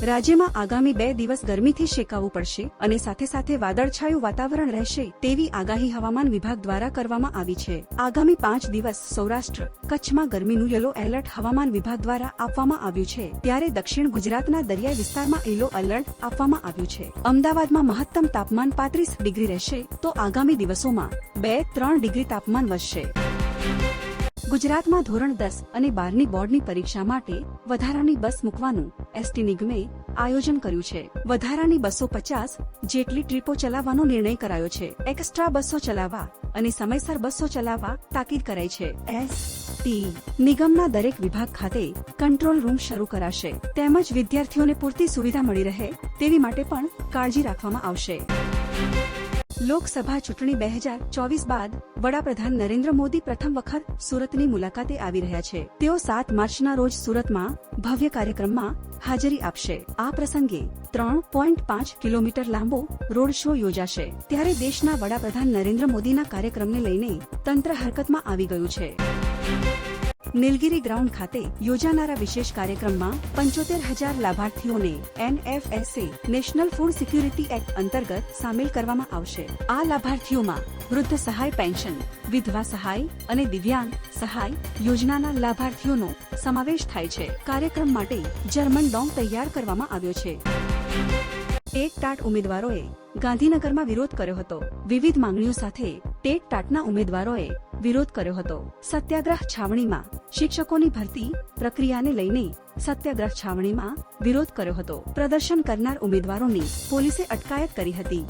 રાજ્યમાં આગામી બે દિવસ ગરમીથી શેકાવવું પડશે અને સાથે સાથે વાદળછાયું વાતાવરણ રહેશે તેવી આગાહી હવામાન વિભાગ દ્વારા કરવામાં આવી છે. આગામી પાંચ દિવસ સૌરાષ્ટ્ર કચ્છમાં ગરમીનું યલો એલર્ટ હવામાન વિભાગ દ્વારા આપવામાં આવ્યું છે. ત્યારે દક્ષિણ ગુજરાતના દરિયાઈ વિસ્તારમાં યલો એલર્ટ આપવામાં આવ્યું છે. અમદાવાદમાં મહત્તમ તાપમાન પાંત્રીસ ડિગ્રી રહેશે તો આગામી દિવસોમાં બે ત્રણ ડિગ્રી તાપમાન વધશે. ગુજરાતમાં ધોરણ દસ અને બારની બોર્ડની પરીક્ષા માટે વધારાની બસ મૂકવાનું એસટી નિગમે આયોજન કર્યું છે. વધારાની બસો પચાસ જેટલી ટ્રીપો ચલાવવાનો નિર્ણય કરાયો છે. એક્સ્ટ્રા બસો ચલાવવા અને સમયસર બસો ચલાવવા તાકીદ કરાઈ છે. એસ ટી નિગમના દરેક વિભાગ ખાતે કંટ્રોલ રૂમ શરૂ કરાશે. તેમજ વિદ્યાર્થીઓને પૂરતી સુવિધા મળી રહે તેવી માટે પણ કાળજી રાખવામાં આવશે. લોકસભા ચૂંટણી બે હજાર ચોવીસ બાદ વડાપ્રધાન નરેન્દ્ર મોદી પ્રથમ વખત સુરતની મુલાકાતે આવી રહ્યા છે. તેઓ સાત માર્ચના રોજ સુરતમાં ભવ્ય કાર્યક્રમમાં હાજરી આપશે. આ પ્રસંગે ત્રણ પોઈન્ટ પાંચ કિલોમીટર લાંબો રોડ શો યોજાશે. ત્યારે દેશના વડાપ્રધાન નરેન્દ્ર મોદીના કાર્યક્રમને લઈને તંત્ર હરકતમાં આવી ગયું છે. નીલગિરી ગ્રાઉન્ડ ખાતે યોજાનારા વિશેષ કાર્યક્રમમાં પંચોતેર હજાર લાભાર્થીઓને NFSA, national food security act અંતર્ગત સામેલ કરવામાં આવશે. આ લાભાર્થીઓમાં વૃદ્ધ સહાય પેન્શન, વિધવા સહાય અને દિવ્યાંગ સહાય યોજનાના લાભાર્થીઓનો સમાવેશ થાય છે. કાર્યક્રમ માટે જર્મન ડોંગ તૈયાર કરવામાં આવ્યો છે. એક ટાટ ઉમેદવારોએ ગાંધીનગરમાં વિરોધ કર્યો હતો. વિવિધ માંગણીઓ સાથે ટેટ ટાટના ઉમેદવારોએ વિરોધ કર્યો હતો. સત્યાગ્રહ છાવણીમાં શિક્ષકોની ભરતી પ્રક્રિયાને લઈને સત્યાગ્રહ છાવણીમાં વિરોધ કર્યો હતો. પ્રદર્શન કરનાર ઉમેદવારોની પોલીસે અટકાયત કરી હતી.